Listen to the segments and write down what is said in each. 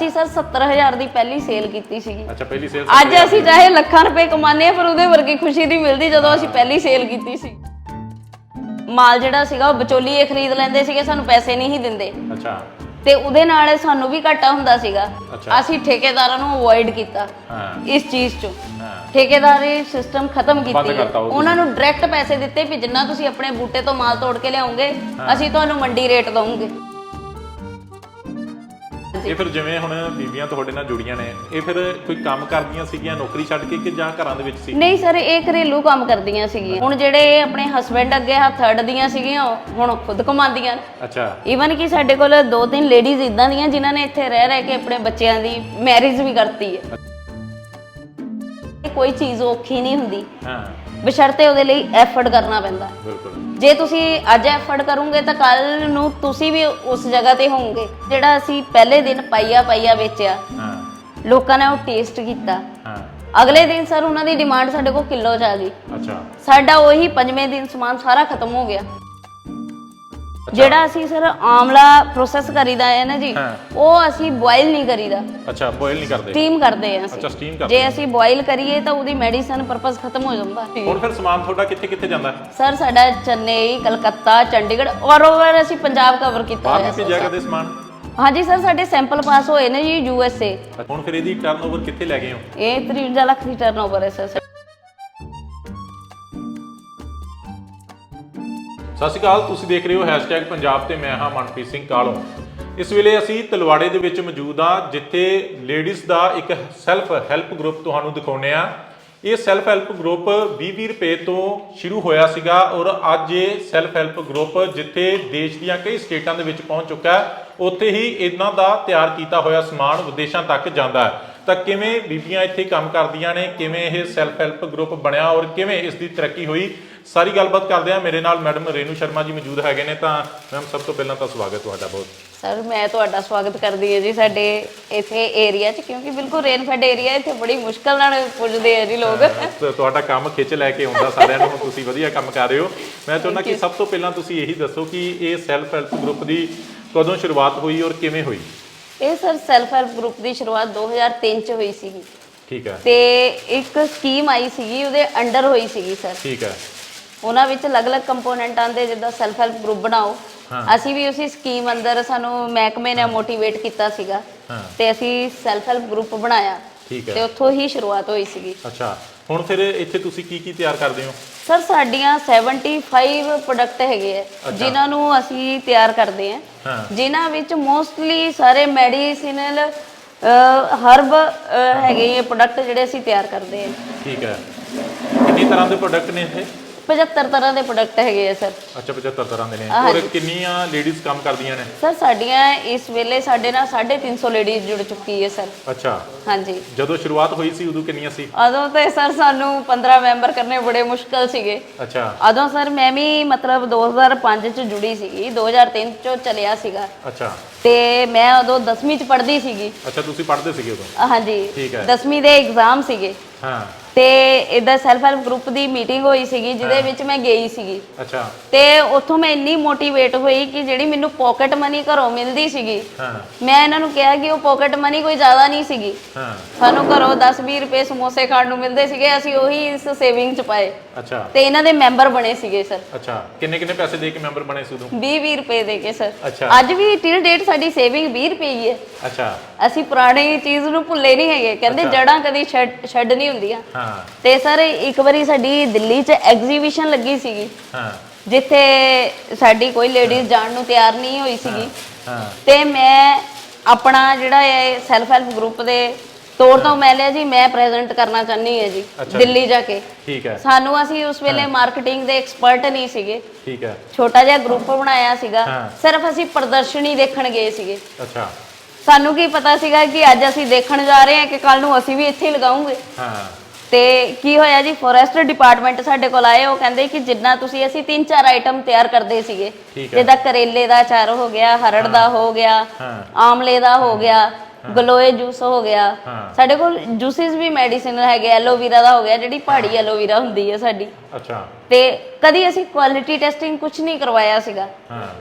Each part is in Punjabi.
ਅਸੀਂ ਸਰ 70000 ਦੀ ਪਹਿਲੀ ਸੇਲ ਕੀਤੀ ਸੀਗੀ। ਅੱਛਾ ਪਹਿਲੀ ਸੇਲ ਅੱਜ ਅਸੀਂ ਚਾਹੇ ਲੱਖਾਂ ਰੁਪਏ ਕਮਾਉਂਦੇ ਆ ਪਰ ਉਹਦੇ ਵਰਗੀ ਖੁਸ਼ੀ ਨਹੀਂ ਮਿਲਦੀ ਜਦੋਂ ਅਸੀਂ ਪਹਿਲੀ ਸੇਲ ਕੀਤੀ ਸੀ। ਮਾਲ ਜਿਹੜਾ ਸੀਗਾ ਉਹ ਵਿਚੋਲੀਏ ਖਰੀਦ ਲੈਂਦੇ ਸੀਗੇ ਸਾਨੂੰ ਪੈਸੇ ਨਹੀਂ ਹੀ ਦਿੰਦੇ। ਅੱਛਾ। ਤੇ ਉਹਦੇ ਨਾਲ ਸਾਨੂੰ ਵੀ ਘਾਟਾ ਹੁੰਦਾ ਸੀਗਾ। ਅਸੀਂ ਠੇਕੇਦਾਰਾਂ ਨੂੰ ਅਵੋਇਡ ਕੀਤਾ ਇਸ ਚੀਜ਼ ਚੋਂ। ਠੇਕੇਦਾਰੀ ਸਿਸਟਮ ਖਤਮ ਕੀਤੀ। ਉਹਨਾਂ ਨੂੰ ਡਾਇਰੈਕਟ ਪੈਸੇ ਦਿੱਤੇ ਵੀ ਜਿੰਨਾ ਤੁਸੀਂ ਆਪਣੇ ਬੂਟੇ ਤੋਂ ਮਾਲ ਤੋੜ ਕੇ ਲਿਆਉਂਗੇ ਅਸੀਂ ਤੁਹਾਨੂੰ ਮੰਡੀ ਰੇਟ ਦਵਾਂਗੇ ਇਹ ਫਿਰ ਜਿਵੇਂ ਹੁਣ ਬੀਬੀਆਂ ਤੁਹਾਡੇ ਨਾਲ ਜੁੜੀਆਂ ਨੇ ਇਹ ਫਿਰ ਕੋਈ ਕੰਮ ਕਰਦੀਆਂ ਸੀਗੀਆਂ ਨੌਕਰੀ ਛੱਡ ਕੇ ਕਿ ਜਾਂ ਘਰਾਂ ਦੇ ਵਿੱਚ ਸੀ? ਨਹੀਂ ਸਰ ਇਹ ਘਰੇਲੂ ਕੰਮ ਕਰਦੀਆਂ ਸੀਗੀਆਂ। ਹੁਣ ਜਿਹੜੇ ਆਪਣੇ ਹਸਬੰਡ ਅੱਗੇ ਹੱਥ ਅੜਦੀਆਂ ਸੀਗੀਆਂ ਉਹ ਹੁਣ ਖੁਦ ਕਮਾਉਂਦੀਆਂ ਅੱਛਾ। ਈਵਨ ਕਿ ਸਾਡੇ ਕੋਲ ਦੋ ਤਿੰਨ ਲੇਡੀਜ਼ ਇਦਾਂ ਦੀਆਂ ਜਿਨ੍ਹਾਂ ਨੇ ਇੱਥੇ ਰਹਿ ਰਹਿ ਕੇ ਆਪਣੇ ਬੱਚਿਆਂ ਦੀ ਮੈਰਿਜ ਵੀ ਕਰਤੀ ਹੈ। ਕੋਈ ਚੀਜ਼ ਔਖੀ ਨਹੀਂ ਹੁੰਦੀ। ਹਾਂ। ਬਸ਼ਰਤੇ ਉਹਦੇ ਲਈ ਐਫਰਟ ਕਰਨਾ ਪੈਂਦਾ। ਬਿਲਕੁਲ। ਜੇ ਤੁਸੀਂ ਅੱਜ ਐਫਰਟ ਕਰੋਗੇ ਤਾਂ ਕੱਲ ਨੂੰ ਤੁਸੀਂ ਵੀ ਉਸ ਜਗ੍ਹਾ ਤੇ ਹੋਵੋਗੇ ਜਿਹੜਾ ਅਸੀਂ ਪਹਿਲੇ ਦਿਨ ਪਾਈਆ ਪਾਈਆ ਵੇਚਿਆ। ਹਾਂ। ਲੋਕਾਂ ਨੇ ਉਹ ਟੇਸਟ ਕੀਤਾ। ਹਾਂ। ਅਗਲੇ ਦਿਨ ਸਰ ਉਹਨਾਂ ਦੀ ਡਿਮਾਂਡ ਸਾਡੇ ਕੋਲ ਕਿਲੋ ਚ ਆ ਗਈ। ਅੱਛਾ। ਸਾਡਾ ਉਹੀ ਪੰਜਵੇਂ ਦਿਨ ਸਮਾਨ ਸਾਰਾ ਖਤਮ ਹੋ ਗਿਆ। ਜਿਹੜਾ ਅਸੀਂ ਸਰ ਆਮਲਾ ਪ੍ਰੋਸੈਸ ਕਰੀਦਾ ਹੈ ਨਾ ਜੀ ਹਾਂ। ਉਹ ਅਸੀਂ ਬੋਇਲ ਨਹੀਂ ਕਰੀਦਾ। ਅੱਛਾ ਬੋਇਲ ਨਹੀਂ ਕਰਦੇ। ਸਟੀਮ ਕਰਦੇ ਆ ਅੱਛਾ ਸਟੀਮ ਕਰਦੇ ਜੇ ਅਸੀਂ ਬੋਇਲ ਕਰੀਏ ਤਾਂ ਉਹਦੀ ਮੈਡੀਸਨ ਪਰਪਸ ਖਤਮ ਹੋ ਜਾਂਦਾ। ਹੁਣ ਫਿਰ ਸਮਾਨ ਤੁਹਾਡਾ ਕਿੱਥੇ ਕਿੱਥੇ ਜਾਂਦਾ? ਹੈ? ਸਰ ਸਾਡਾ ਚੇਨਈ ਕਲਕੱਤਾ ਚੰਡੀਗੜ੍ਹ ਔਰ ਓਵਰ ਅਸੀਂ ਪੰਜਾਬ ਕਵਰ ਕੀਤਾ ਬਾਹਰ ਹੋਇਆ ਸਰ ਭੇਜਿਆ ਕਦੇ ਸਮਾਨ? ਹਾਂਜੀ ਸਰ ਸਾਡੇ ਸੈਂਪਲ ਪਾਸ ਹੋਏ ਨੇ ਜੀ ਯੂ ਐਸ ਏ ਹੁਣ ਫਿਰ ਇਹਦੀ ਟਰਨਓਵਰ ਕਿੱਥੇ ਲੈ ਗਏ ਹੋ? ਇਹ 53 ਲੱਖ ਦੀ ਟਰਨਓਵਰ ਹੈ ਸਰ ਸਤਿ ਸ਼੍ਰੀ ਅਕਾਲ, ਤੁਸੀਂ ਦੇਖ ਰਹੇ ਹੋ ਹੈਸ਼ਟੈਗ ਪੰਜਾਬ ਤੇ ਮੈਂ ਹਾਂ ਮਨਪ੍ਰੀਤ ਸਿੰਘ ਕਾਲੋਂ। ਇਸ ਵੇਲੇ ਅਸੀਂ ਤਲਵਾੜੇ ਦੇ ਵਿੱਚ ਮੌਜੂਦ ਹਾਂ, ਜਿੱਥੇ ਲੇਡੀਜ਼ ਦਾ ਇੱਕ ਸੈਲਫ ਹੈਲਪ ਗਰੁੱਪ ਤੁਹਾਨੂੰ ਦਿਖਾਉਂਦੇ ਆ ਇਹ ਸੈਲਫ ਹੈਲਪ ਗਰੁੱਪ 20-20 ਰੁਪਏ ਤੋਂ ਸ਼ੁਰੂ ਹੋਇਆ ਸੀਗਾ ਔਰ ਅੱਜ ਇਹ ਸੈਲਫ ਹੈਲਪ ਗਰੁੱਪ ਜਿੱਥੇ ਦੇਸ਼ ਦੀਆਂ ਕਈ ਸਟੇਟਾਂ ਦੇ ਵਿੱਚ ਪਹੁੰਚ ਚੁੱਕਾ ਹੈ, ਉੱਥੇ ਹੀ ਇਹਨਾਂ ਦਾ ਤਿਆਰ ਕੀਤਾ ਹੋਇਆ ਸਮਾਨ ਵਿਦੇਸ਼ਾਂ ਤੱਕ ਜਾਂਦਾ ਹੈ। ਤਾਂ ਕਿਵੇਂ ਬੀਬੀਆਂ ਇੱਥੇ ਕੰਮ ਕਰਦੀਆਂ ਨੇ, ਕਿਵੇਂ ਇਹ ਸੈਲਫ ਹੈਲਪ ਗਰੁੱਪ ਬਣਿਆ ਔਰ ਕਿਵੇਂ ਇਸ ਦੀ ਤਰੱਕੀ ਹੋਈ ਸਾਰੀ ਗੱਲਬਾਤ ਕਰਦੇ ਆ ਮੇਰੇ ਨਾਲ ਮੈਡਮ ਰੇਨੂ ਸ਼ਰਮਾ ਜੀ ਮੌਜੂਦ ਹੈਗੇ ਨੇ। ਤਾਂ ਮੈਮ ਸਭ ਤੋਂ ਪਹਿਲਾਂ ਤਾਂ ਸਵਾਗਤ ਤੁਹਾਡਾ ਬਹੁਤ। ਸਰ ਮੈਂ ਤੁਹਾਡਾ ਸਵਾਗਤ ਕਰਦੀ ਹਾਂ ਜੀ ਸਾਡੇ ਇੱਥੇ ਏਰੀਆ 'ਚ ਕਿਉਂਕਿ ਬਿਲਕੁਲ ਰੇਨ ਫੈਡ ਏਰੀਆ ਇੱਥੇ ਬੜੀ ਮੁਸ਼ਕਲ ਨਾਲ ਪੁੱਜਦੇ ਆ ਜੀ ਲੋਕ। ਤੇ ਤੁਹਾਡਾ ਕੰਮ ਖਿੱਚ ਲੈ ਕੇ ਆਉਂਦਾ ਸਾਰਿਆਂ ਨੂੰ। ਤੁਸੀਂ ਵਧੀਆ ਕੰਮ ਕਰ ਰਹੇ ਹੋ। ਮੈਂ ਚਾਹੁੰਦਾ ਕਿ ਸਭ ਤੋਂ ਪਹਿਲਾਂ ਤੁਸੀਂ ਇਹੀ ਦੱਸੋ ਕਿ ਇਹ ਸੈਲਫ ਹੈਲਪ ਗਰੁੱਪ ਦੀ ਕਦੋਂ ਸ਼ੁਰੂਆਤ ਹੋਈ ਔਰ ਕਿਵੇਂ ਹੋਈ? ਇਹ ਸਰ ਸੈਲਫ ਹੈਲਪ ਗਰੁੱਪ ਦੀ ਸ਼ੁਰੂਆਤ 2003 'ਚ ਹੋਈ ਸੀਗੀ। ਠੀਕ ਹੈ। ਤੇ ਇੱਕ ਸਕੀਮ ਆਈ ਸੀਗੀ ਉਹਦੇ ਅੰਡਰ ਹੋਈ ਸੀਗੀ ਸਰ। ਠੀਕ ਹੈ। ਉਹਨਾਂ ਵਿੱਚ ਅਲੱਗ-ਅਲੱਗ ਕੰਪੋਨੈਂਟ ਆਂਦੇ ਜਿੱਦਾਂ ਸੈਲਫ ਹੈਲਪ ਗਰੁੱਪ ਬਣਾਓ। ਅਸੀਂ ਵੀ ਉਸੇ ਸਕੀਮ ਅੰਦਰ ਸਾਨੂੰ ਮਹਿਕਮੇ ਨੇ ਮੋਟੀਵੇਟ ਕੀਤਾ ਸੀਗਾ। ਤੇ ਅਸੀਂ ਸੈਲਫ ਹੈਲਪ ਗਰੁੱਪ ਬਣਾਇਆ। ਠੀਕ ਤੇ ਹੈ ਉੱਥੋਂ ਹੀ ਸ਼ੁਰੂਆਤ ਹੋਈ ਸੀਗੀ। ਅੱਛਾ। ਹੁਣ ਫਿਰ ਇੱਥੇ ਤੁਸੀਂ ਕੀ ਕੀ ਤਿਆਰ ਕਰਦੇ ਹੋ? ਸਰ ਸਾਡੀਆਂ 75 ਪ੍ਰੋਡਕਟ ਹੈਗੇ ਆ ਜਿਨ੍ਹਾਂ ਨੂੰ ਅਸੀਂ ਤਿਆਰ ਕਰਦੇ ਆ। ਜਿਨ੍ਹਾਂ ਵਿੱਚ ਮੋਸਟਲੀ ਸਾਰੇ ਮੈਡੀਸਿਨਲ ਹਰਬ ਹੈਗੇ ਇਹ ਪ੍ਰੋਡਕਟ ਜਿਹੜੇ ਅਸੀਂ ਤਿਆਰ ਕਰਦੇ ਆ। ਠੀਕ ਹੈ। ਕਿੰਨੀ ਤਰ੍ਹਾਂ ਦੇ ਪ੍ਰੋਡਕਟ ਨੇ ਇੱਥੇ 75 ਤਰ੍ਹਾਂ ਦੇ ਪ੍ਰੋਡਕਟ ਹੈਗੇ ਆ ਸਰ। ਅੱਛਾ 75 ਤਰ੍ਹਾਂ ਦੇ ਨੇ। ਔਰ। ਕਿੰਨੀਆਂ ਲੇਡੀਜ਼ ਕੰਮ ਕਰਦੀਆਂ ਨੇ? ਸਰ ਸਾਡੀਆਂ ਇਸ ਵੇਲੇ ਸਾਡੇ ਨਾਲ 350 ਲੇਡੀਜ਼ ਜੁੜ ਚੁੱਕੀ ਹੈ ਸਰ। ਅੱਛਾ। ਹਾਂਜੀ। ਜਦੋਂ ਸ਼ੁਰੂਆਤ ਹੋਈ ਸੀ ਉਦੋਂ ਕਿੰਨੀਆਂ ਸੀ? ਉਦੋਂ ਤੇ ਸਰ ਸਾਨੂੰ 15 ਮੈਂਬਰ ਕਰਨੇ ਬੜੇ ਮੁਸ਼ਕਲ ਸੀਗੇ। ਅੱਛਾ। ਉਦੋਂ ਸਰ ਮੈਂ ਵੀ ਮਤਲਬ 2005 ਚ ਜੁੜੀ ਸੀਗੀ 2003 ਚੋਂ ਚਲਿਆ ਸੀਗਾ। ਅੱਛਾ। ਤੇ ਮੈਂ ਉਦੋਂ 10ਵੀਂ ਚ ਪੜ੍ਹਦੀ ਸੀਗੀ। ਅੱਛਾ ਤੁਸੀਂ ਪੜ੍ਹਦੇ ਸੀਗੇ ਉਦੋਂ? ਹਾਂਜੀ। ਠੀਕ ਹੈ। 10ਵੀਂ ਦੇ ਐਗਜ਼ਾਮ ਸੀਗੇ। ਹਾਂ। ਤੇ ਇਦਾਂ ਸੈਲਫ ਹੈਲਪ ਗਰੁੱਪ ਦੀ ਮੀਟਿੰਗ ਹੋਈ ਸੀਗੀ ਜਿਹਦੇ ਵਿੱਚ ਮੈਂ ਗਈ ਸੀਗੀ। ਅੱਛਾ। ਤੇ ਉੱਥੋਂ ਮੈਂ ਇੰਨੀ ਮੋਟੀਵੇਟ ਹੋਈ ਕਿ ਜਿਹੜੀ ਮੈਨੂੰ ਪਾਕਟ ਮਨੀ ਘਰੋਂ ਮਿਲਦੀ ਸੀਗੀ ਹਾਂ। ਮੈਂ ਇਹਨਾਂ ਨੂੰ ਕਿਹਾ ਕਿ ਉਹ ਪਾਕਟ ਮਨੀ ਕੋਈ ਜ਼ਿਆਦਾ ਨਹੀਂ ਸੀਗੀ। ਹਾਂ। ਸਾਨੂੰ ਘਰੋਂ 10-20 ਰੁਪਏ ਸਮੋਸੇ ਖਾਣ ਨੂੰ ਮਿਲਦੇ ਸੀਗੇ ਅਸੀਂ ਉਹੀ ਇਸ ਸੇਵਿੰਗ ਚ ਪਾਏ। ਅੱਛਾ। ਤੇ ਇਹਨਾਂ ਦੇ ਮੈਂਬਰ ਬਣੇ ਸੀਗੇ ਸਰ ਅੱਛਾ। ਕਿੰਨੇ ਕਿੰਨੇ ਪੈਸੇ ਦੇ ਕੇ ਮੈਂਬਰ ਬਣੇ ਸੀ ਉਦੋਂ? 20-20 ਰੁਪਏ ਦੇ ਕੇ ਸਰ ਅੱਛਾ। ਅੱਜ ਵੀ ਟਿਲ ਡੇਟ ਸਾਡੀ ਸੇਵਿੰਗ 20 ਰੁਪਏ ਹੀ ਹੈ। ਅੱਛਾ। ਅਸੀਂ ਪੁਰਾਣੀ ਚੀਜ਼ ਨੂੰ ਭੁੱਲੇ ਨਹੀਂ ਹੈਗੇ। ਕਹਿੰਦੇ ਅੱਛਾ। ਜੜਾਂ ਕਦੀ ਛੱਡ ਛੱਡ ਨਹੀਂ ਹੁੰਦੀਆਂ। ਹਾਂ। ਤੇ ਸਰ ਇੱਕ ਵਾਰੀ ਸਾਡੀ ਦਿੱਲੀ 'ਚ ਐਗਜ਼ੀਬਿਸ਼ਨ ਲੱਗੀ ਸੀਗੀ। ਹਾਂ। ਜਿੱਥੇ ਸਾਡੀ ਕੋਈ ਲੇਡੀਜ਼ ਜਾਣ ਨੂੰ ਤਿਆਰ ਨਹੀਂ ਹੋਈ ਸੀਗੀ। ਹਾਂ। ਤੇ ਮੈਂ ਆਪਣਾ ਜਿਹੜਾ ਇਹ ਸੈਲਫ ਹੈਲਪ ਗਰੁੱਪ ਦੇ ਤੌਰ ਤੋਂ ਮੈਂ ਲਿਆ ਜੀ ਮੈਂ ਪ੍ਰੈਜ਼ੈਂਟ ਕਰਨਾ ਚਾਹਨੀ ਹੈ ਜੀ ਅੱਛਾ। ਦਿੱਲੀ ਜਾ ਕੇ। ਠੀਕ ਹੈ। ਸਾਨੂੰ ਅਸੀਂ ਉਸ ਵੇਲੇ ਮਾਰਕੀਟਿੰਗ ਦੇ ਐਕਸਪਰਟ ਨਹੀਂ ਸੀਗੇ। ਠੀਕ ਹੈ। ਛੋਟਾ ਜਿਹਾ ਗਰੁੱਪ ਬਣਾਇਆ ਸੀਗਾ। ਹਾਂ। ਸਿਰਫ ਅਸੀਂ ਪ੍ਰਦਰਸ਼ਨੀ ਦੇਖਣ ਗਏ ਸੀਗੇ। ਅੱਛਾ। ਸਾਨੂੰ ਕੀ ਪਤਾ ਸੀਗਾ ਕਿ ਅੱਜ ਅਸੀਂ ਦੇਖਣ ਜਾ ਰਹੇ ਹਾਂ ਕਿ ਕੱਲ ਨੂੰ ਅਸੀਂ ਵੀ ਇੱਥੇ ਹੀ ਲਗਾਉਂਗੇ। ਹਾਂ। ਤੇ ਕੀ ਹੋਇਆ ਜੀ? ਫੋਰੈਸਟ ਡਿਪਾਰਟਮੈਂਟ ਸਾਡੇ ਕੋਲ ਆਏ ਉਹ ਕਹਿੰਦੇ ਕਿ ਜਿੰਨਾ ਤੁਸੀਂ ਅਸੀਂ ਤਿੰਨ ਚਾਰ ਆਈਟਮ ਤਿਆਰ ਕਰਦੇ ਸੀਗੇ। ਜਿੱਦਾਂ ਕਰੇਲੇ ਦਾ ਅਚਾਰ ਹੋ ਗਿਆ ਹਰੜ ਦਾ ਹੋ। ਗਿਆ ਆਮਲੇ ਦਾ ਹੋ ਗਿਆ ਗਲੋਏ ਜੂਸ ਹੋ ਗਿਆ। ਸਾਡੇ ਕੋਲ ਜੂਸਿਸ ਵੀ ਮੈਡੀਸਿਨ ਹੈਗੇ ਐਲੋਵੀਰਾ ਦਾ ਹੋ ਗਿਆ ਜਿਹੜੀ ਪਹਾੜੀ ਐਲੋਵੀਰਾ ਹੁੰਦੀ ਹੈ ਸਾਡੀ। ਅੱਛਾ। ਤੇ ਕਦੀ ਅਸੀਂ ਕੁਆਲਿਟੀ ਟੈਸਟਿੰਗ ਕੁਝ ਨਹੀਂ ਕਰਵਾਇਆ ਸੀਗਾ।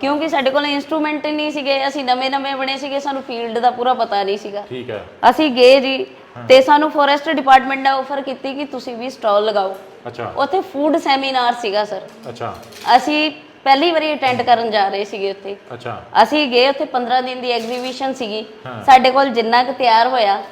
ਕਿਉਂਕਿ ਸਾਡੇ ਕੋਲ ਇਨਸਟਰੂਮੈਂਟ ਨਹੀਂ ਸੀਗੇ ਅਸੀਂ ਨਵੇਂ ਨਵੇਂ ਬਣੇ ਸੀਗੇ ਸਾਨੂੰ ਫੀਲਡ ਦਾ ਪੂਰਾ ਪਤਾ ਨਹੀਂ ਸੀਗਾ। ਠੀਕ ਹੈ। ਅਸੀਂ ਗਏ ਜੀ ਤੇ ਸਾਨੂੰ ਫੋਰੈਸਟ ਡਿਪਾਰਟਮੈਂਟ ਨੇ ਆਫਰ ਕੀਤੀ ਕਿ ਤੁਸੀਂ ਵੀ ਸਟਾਲ ਲਗਾਓ। ਅੱਛਾ। ਉੱਥੇ ਫੂਡ ਸੈਮੀਨਾਰ ਸੀਗਾ ਸਰ ਅੱਛਾ। ਅਸੀਂ ਪਹਿਲੀ ਵਾਰੀ ਅਟੈਂਡ ਕਰਨ ਜਾ ਰਹੇ ਸੀਗੇ ਉੱਥੇ। ਅੱਛਾ। ਅਸੀਂ ਗਏ ਉੱਥੇ 15 ਦਿਨ ਦੀ ਐਗਜ਼ੀਬਿਸ਼ਨ ਸੀਗੀ। ਹਾਂ। ਸਾਡੇ ਕੋਲ ਜਿੰਨਾ ਕੁ ਤਿਆਰ ਹੋਇਆ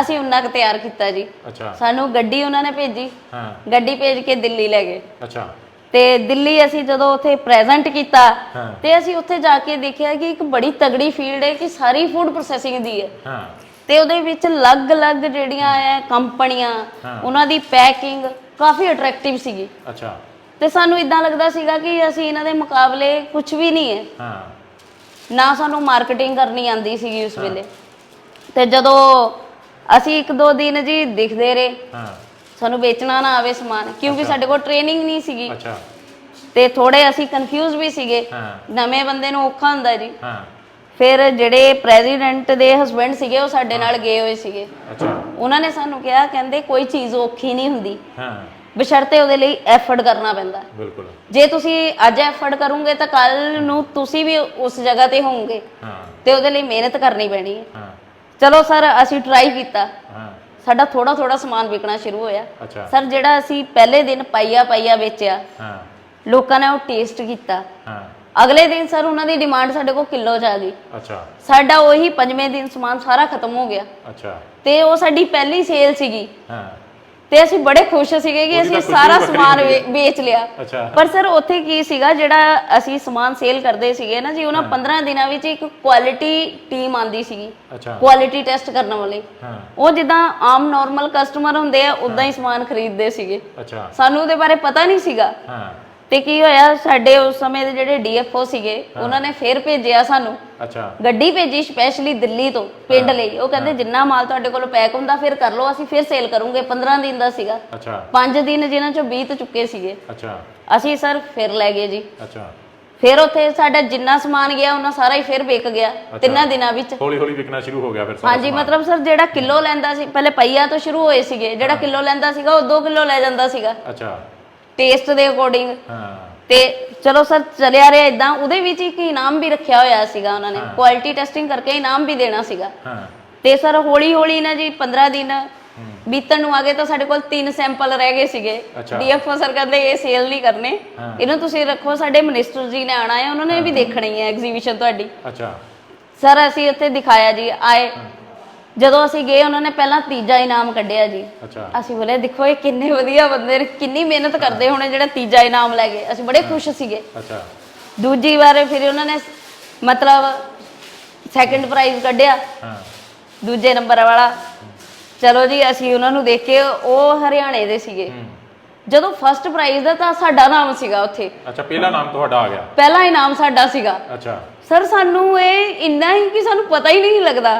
ਅਸੀਂ ਉਨਾ ਕੁ ਤਿਆਰ ਕੀਤਾ ਜੀ। ਅੱਛਾ। ਸਾਨੂੰ ਗੱਡੀ ਉਹਨਾਂ ਨੇ ਭੇਜੀ। ਹਾਂ। ਗੱਡੀ ਭੇਜ ਕੇ ਦਿੱਲੀ ਲੈ ਗਏ। ਅੱਛਾ। ਤੇ ਦਿੱਲੀ ਅਸੀਂ ਜਦੋਂ ਉੱਥੇ ਪ੍ਰੈਜ਼ੈਂਟ ਕੀਤਾ ਹਾਂ। ਤੇ ਅਸੀਂ ਉੱਥੇ ਜਾ ਕੇ ਦੇਖਿਆ ਕਿ ਇੱਕ ਬੜੀ ਤਗੜੀ ਫੀਲਡ ਹੈ ਕਿ ਸਾਰੀ ਫੂਡ ਪ੍ਰੋਸੈਸਿੰਗ ਦੀ ਹੈ। ਹਾਂ। ਤੇ ਉਹਦੇ ਵਿੱਚ ਅਲੱਗ-ਅਲੱਗ ਜਿਹੜੀਆਂ ਹੈ ਕੰਪਨੀਆਂ। ਉਹਨਾਂ ਦੀ ਪੈਕਿੰਗ ਕਾਫੀ ਅਟਰੈਕਟਿਵ ਸੀਗੀ। ਅੱਛਾ। ਤੇ ਸਾਨੂੰ ਇਦਾਂ ਲੱਗਦਾ ਸੀਗਾ ਕਿ ਅਸੀਂ ਇਹਨਾਂ ਦੇ ਮੁਕਾਬਲੇ ਕੁਝ ਵੀ ਨਹੀਂ ਹੈ ਹਾਂ। ਨਾ ਸਾਨੂੰ ਮਾਰਕੀਟਿੰਗ ਕਰਨੀ ਆਂਦੀ ਸੀਗੀ ਉਸ ਵੇਲੇ। ਤੇ ਜਦੋਂ ਅਸੀਂ ਇੱਕ ਦੋ ਦਿਨ ਜੀ ਦਿਖਦੇ ਰਹੇ ਹਾਂ। ਸਾਨੂੰ ਵੇਚਣਾ ਨਾ ਆਵੇ ਸਮਾਨ ਕਿਉਂਕਿ ਸਾਡੇ ਕੋਲ ਟ੍ਰੇਨਿੰਗ ਨਹੀਂ ਸੀਗੀ। ਅੱਛਾ। ਤੇ ਥੋੜੇ ਅਸੀਂ ਕਨਫਿਊਜ਼ ਵੀ ਸੀਗੇ। ਨਵੇਂ ਬੰਦੇ ਨੂੰ ਔਖਾ ਹੁੰਦਾ ਜੀ। ਹਾਂ। ਫਿਰ ਜਿਹੜੇ ਪ੍ਰੈਜ਼ੀਡੈਂਟ ਦੇ ਹਸਬੰਡ ਸੀਗੇ ਉਹ ਸਾਡੇ ਨਾਲ ਗਏ ਹੋਏ ਸੀਗੇ। ਅੱਛਾ। ਉਹਨਾਂ ਨੇ ਸਾਨੂੰ ਕਿਹਾ ਕਹਿੰਦੇ ਕੋਈ ਚੀਜ਼ ਔਖੀ ਨਹੀਂ ਹੁੰਦੀ। ਹਾਂ। ਬਸ਼ਰਤੇ ਉਹਦੇ ਲਈ ਐਫਰਟ ਕਰਨਾ ਪੈਂਦਾ। ਬਿਲਕੁਲ। ਜੇ ਤੁਸੀਂ ਅੱਜ ਐਫਰਟ ਕਰੋਗੇ ਤਾਂ ਕੱਲ ਨੂੰ ਤੁਸੀਂ ਵੀ ਉਸ ਜਗ੍ਹਾ ਤੇ ਹੋਵੋਗੇ। ਹਾਂ। ਤੇ ਉਹਦੇ ਲਈ ਮਿਹਨਤ ਕਰਨੀ ਪੈਣੀ ਹੈ। ਹਾਂ। ਚਲੋ ਸਰ ਅਸੀਂ ਟਰਾਈ ਕੀਤਾ। ਹਾਂ। ਸਾਡਾ ਥੋੜਾ ਥੋੜਾ ਸਮਾਨ ਵਿਕਣਾ ਸ਼ੁਰੂ ਹੋਇਆ। ਅੱਛਾ। ਸਰ ਜਿਹੜਾ ਅਸੀਂ ਪਹਿਲੇ ਦਿਨ ਪਾਈਆ ਪਾਈਆ ਵੇਚਿਆ ਹਾਂ। ਲੋਕਾਂ ਨੇ ਉਹ ਟੇਸਟ ਕੀਤਾ। ਹਾਂ। ਅਗਲੇ ਦਿਨ ਸਰ ਉਹਨਾਂ ਦੀ ਡਿਮਾਂਡ ਸਾਡੇ ਕੋਲ ਕਿਲੋ ਚ ਆ ਗਈ। ਅੱਛਾ। ਸਾਡਾ ਉਹੀ ਪੰਜਵੇਂ ਦਿਨ ਸਮਾਨ ਸਾਰਾ ਖਤਮ ਹੋ ਗਿਆ। ਅੱਛਾ। ਤੇ ਉਹ ਸਾਡੀ ਪਹਿਲੀ ਸੇਲ ਸੀਗੀ। ਹਾਂ। ਤੇ ਅਸੀਂ ਬੜੇ ਖੁਸ਼ ਸੀਗੇ ਕਿ ਉਹਦੀ ਅਸੀਂ ਤਾਂ ਖੁਸ਼ੀ ਸਾਰਾ ਵੱਖਰੀ ਸਮਾਨ। ਵੇ- ਵੇਚ ਲਿਆ। ਅੱਛਾ। ਪਰ ਸਰ ਉੱਥੇ ਕੀ ਸੀਗਾ ਜਿਹੜਾ ਅਸੀਂ ਸਮਾਨ ਸੇਲ ਕਰਦੇ ਸੀਗੇ ਨਾ ਜੀ ਉਹਨਾਂ 15 ਦਿਨਾਂ ਵਿੱਚ ਇੱਕ ਕੁਆਲਿਟੀ ਟੀਮ ਆਂਦੀ ਸੀਗੀ। ਅੱਛਾ। ਕੁਆਲਿਟੀ ਟੈਸਟ ਕਰਨ ਵਾਲੀ। ਹਾਂ। ਉਹ ਜਿੱਦਾਂ ਆਮ ਨਾਰਮਲ ਕਸਟਮਰ ਹੁੰਦੇ ਆ ਉਦਾਂ ਹੀ। ਸਮਾਨ ਖਰੀਦਦੇ ਸੀਗੇ। ਅੱਛਾ। ਸਾਨੂੰ ਉਹਦੇ ਬਾਰੇ ਪਤਾ ਨਹੀਂ ਸੀਗਾ। ਹਾਂ। ਤੇ ਕੀ ਹੋਇਆ ਸਾਡੇ ਉਸ ਸਮੇਂ ਦੇ ਜਿਹੜੇ ਡੀਐਫਓ ਸੀਗੇ ਉਹਨਾਂ ਨੇ ਫੇਰ ਭੇਜਿਆ ਸਾਨੂੰ। ਅੱਛਾ। ਗੱਡੀ ਭੇਜੀ ਸਪੈਸ਼ਲੀ ਦਿੱਲੀ ਤੋਂ ਪਿੰਡ ਲਈ। ਉਹ ਕਹਿੰਦੇ ਜਿੰਨਾ ਮਾਲ ਤੁਹਾਡੇ ਕੋਲ ਪੈਕ ਹੁੰਦਾ ਫਿਰ ਕਰ ਲਓ ਅਸੀਂ ਫਿਰ ਸੇਲ ਕਰੂੰਗੇ 15 ਦਿਨ ਦਾ ਸੀਗਾ। ਅੱਛਾ। 5 ਦਿਨ ਜਿਨ੍ਹਾਂ ਚੋਂ ਬੀਤ ਚੁੱਕੇ ਸੀਗੇ। ਅੱਛਾ। ਅਸੀਂ ਸਰ ਫਿਰ ਲੈ ਗਏ ਜੀ। ਅੱਛਾ। ਫਿਰ ਉੱਥੇ ਸਾਡਾ ਜਿੰਨਾ ਸਮਾਨ ਗਿਆ ਉਹਨਾਂ ਸਾਰਾ ਹੀ ਫਿਰ ਵਿਕ ਗਿਆ ਤਿੰਨਾਂ ਦਿਨਾਂ ਵਿੱਚ। ਹੌਲੀ ਹੌਲੀ ਵਿਕਣਾ ਸ਼ੁਰੂ ਹੋ ਗਿਆ ਫਿਰ ਸਾਰਾ ਹਾਂਜੀ। ਮਤਲਬ ਸਰ ਜਿਹੜਾ ਕਿਲੋ ਲੈਂਦਾ ਸੀ ਪਹਿਲੇ ਪਈਆ ਤੋਂ ਸ਼ੁਰੂ ਹੋਏ ਸੀਗੇ ਜਿਹੜਾ ਕਿਲੋ ਲੈਂਦਾ ਸੀਗਾ ਉਹ 2 ਕਿਲੋ ਲੈ ਜਾਂਦਾ ਸੀਗਾ। ਅੱਛਾ। ਟੇਸਟ ਦੇ ਅਕੋਰਡਿੰਗ ਹਾਂ। ਤੇ ਚਲੋ ਸਰ ਚੱਲਿਆ ਰਿਹਾ ਇਦਾਂ ਉਹਦੇ ਵਿੱਚ ਇੱਕ ਇਨਾਮ ਵੀ ਰੱਖਿਆ ਹੋਇਆ ਸੀਗਾ ਉਹਨਾਂ ਨੇ। ਕੁਆਲਿਟੀ ਟੈਸਟਿੰਗ ਕਰਕੇ ਇਨਾਮ ਵੀ ਦੇਣਾ ਸੀਗਾ। ਹਾਂ। ਤੇ ਸਰ ਹੌਲੀ ਹੌਲੀ ਨਾ ਜੀ 15 ਦਿਨ ਬੀਤਣ ਨੂੰ ਆ ਗਏ ਤਾਂ ਸਾਡੇ ਕੋਲ ਤਿੰਨ ਸੈਂਪਲ ਰਹਿ ਗਏ ਸੀਗੇ। ਡੀਐਫਓ ਸਰ ਕਹਿੰਦੇ ਇਹ ਸੇਲ ਨਹੀਂ ਕਰਨੇ। ਇਹਨੂੰ ਤੁਸੀਂ ਰੱਖੋ ਸਾਡੇ ਮਿਨਿਸਟਰ ਜੀ ਨੇ ਆਣਾ ਹੈ ਉਹਨਾਂ ਨੇ ਵੀ ਦੇਖਣੀ ਹੈ ਐਗਜ਼ੀਬਿਸ਼ਨ ਤੁਹਾਡੀ। ਅੱਛਾ। ਸਰ ਅਸੀਂ ਉੱਥੇ ਦਿਖਾਇਆ ਜੀ ਆਏ। ਜਦੋਂ ਅਸੀਂ ਗਏ ਉਹਨਾਂ ਨੇ ਪਹਿਲਾਂ ਤੀਜਾ ਇਨਾਮ ਕੱਢਿਆ ਜੀ। ਅੱਛਾ। ਅਸੀਂ ਬੋਲੇ ਦੇਖੋ ਇਹ ਕਿੰਨੇ ਵਧੀਆ ਬੰਦੇ ਨੇ ਕਿੰਨੀ ਮਿਹਨਤ ਕਰਦੇ ਹੋਣੇ ਜਿਹੜਾ ਤੀਜਾ ਇਨਾਮ ਲੈ ਗਏ। ਅਸੀਂ ਬੜੇ ਖੁਸ਼ ਸੀਗੇ। ਅੱਛਾ। ਦੂਜੀ ਵਾਰ ਫਿਰ ਉਹਨਾਂ ਨੇ ਮਤਲਬ ਸੈਕੰਡ ਪ੍ਰਾਈਜ਼ ਕੱਢਿਆ। ਹਾਂ। ਦੂਜੇ ਨੰਬਰ ਵਾਲਾ। ਚਲੋ ਜੀ ਅਸੀਂ ਉਹਨਾਂ ਨੂੰ ਦੇਖ ਕੇ ਉਹ ਹਰਿਆਣੇ ਦੇ ਸੀਗੇ। ਜਦੋਂ ਫਸਟ ਪ੍ਰਾਈਜ਼ ਦਾ ਤਾਂ ਸਾਡਾ ਨਾਮ ਸੀਗਾ ਉੱਥੇ। ਅੱਛਾ ਪਹਿਲਾ ਨਾਮ ਤੁਹਾਡਾ ਆ ਗਿਆ। ਪਹਿਲਾ ਇਨਾਮ ਸਾਡਾ ਸੀਗਾ। ਅੱਛਾ। ਸਰ ਸਾਨੂੰ ਇਹ ਇੰਨਾ ਹੀ ਕਿ ਸਾਨੂੰ ਪਤਾ ਹੀ ਨਹੀਂ ਲੱਗਦਾ।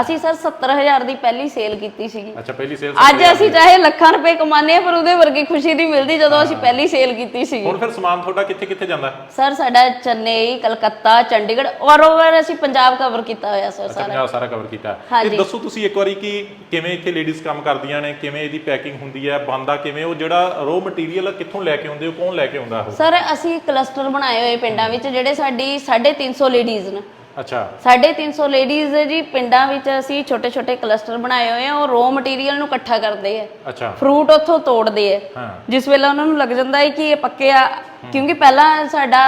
ਅਸੀਂ ਸਰ 70000 ਦੀ ਪਹਿਲੀ ਸੇਲ ਕੀਤੀ ਸੀਗੀ। ਅੱਛਾ ਪਹਿਲੀ ਸੇਲ ਅੱਜ ਅਸੀਂ ਚਾਹੇ ਲੱਖਾਂ ਰੁਪਏ ਕਮਾਨੇ ਪਰ ਉਹਦੇ ਵਰਗੀ ਖੁਸ਼ੀ ਨਹੀਂ ਮਿਲਦੀ ਜਦੋਂ ਅਸੀਂ ਪਹਿਲੀ ਸੇਲ ਕੀਤੀ ਸੀਗੀ। ਹੁਣ ਫਿਰ ਸਮਾਨ ਤੁਹਾਡਾ ਕਿੱਥੇ ਕਿੱਥੇ ਜਾਂਦਾ? ਸਰ ਸਾਡਾ ਚੇਨਈ ਕਲਕੱਤਾ ਚੰਡੀਗੜ੍ਹ ਔਰ ਓਵਰ ਅਸੀਂ ਪੰਜਾਬ ਕਵਰ ਕੀਤਾ ਹੋਇਆ ਸਰ ਸਾਰਾ। ਪੰਜਾਬ ਸਾਰਾ ਕਵਰ ਕੀਤਾ। ਇਹ ਦੱਸੋ ਤੁਸੀਂ ਇੱਕ ਵਾਰੀ ਕਿ ਕਿਵੇਂ ਇੱਥੇ ਲੇਡੀਜ਼ ਕੰਮ ਕਰਦੀਆਂ ਨੇ ਕਿਵੇਂ ਇਹਦੀ ਪੈਕਿੰਗ ਹੁੰਦੀ ਹੈ ਬੰਦਾ ਕਿਵੇਂ ਉਹ ਜਿਹੜਾ ਰੋ ਮਟੀਰੀਅਲ ਕਿੱਥੋਂ ਲੈ ਕੇ ਆਉਂਦੇ ਹੋ ਕੌਣ ਲੈ ਕੇ ਆਉਂਦਾ? ਉਹ ਸਰ ਅਸੀਂ ਕਲਸਟਰ ਬਣਾਏ ਹੋਏ ਪਿੰਡਾਂ ਵਿੱਚ ਜਿਹੜੇ ਸਾਡੀ 350 ਲੇਡੀਜ਼ ਨੇ। ਅੱਛਾ। 350 ਲੇਡੀਜ਼ ਜੀ ਪਿੰਡਾਂ ਵਿੱਚ ਅਸੀਂ ਛੋਟੇ ਛੋਟੇ ਕਲਸਟਰ ਬਣਾਏ ਹੋਏ ਆ ਉਹ ਰੋ ਮਟੀਰੀਅਲ ਨੂੰ ਇਕੱਠਾ ਕਰਦੇ ਆ। ਅੱਛਾ। ਫਰੂਟ ਉੱਥੋਂ ਤੋੜਦੇ ਆ। ਹਾਂ। ਜਿਸ ਵੇਲੇ ਉਹਨਾਂ ਨੂੰ ਲੱਗ ਜਾਂਦਾ ਹੈ ਕਿ ਇਹ ਪੱਕੇ ਆ ਕਿਉਂਕਿ ਪਹਿਲਾਂ ਸਾਡਾ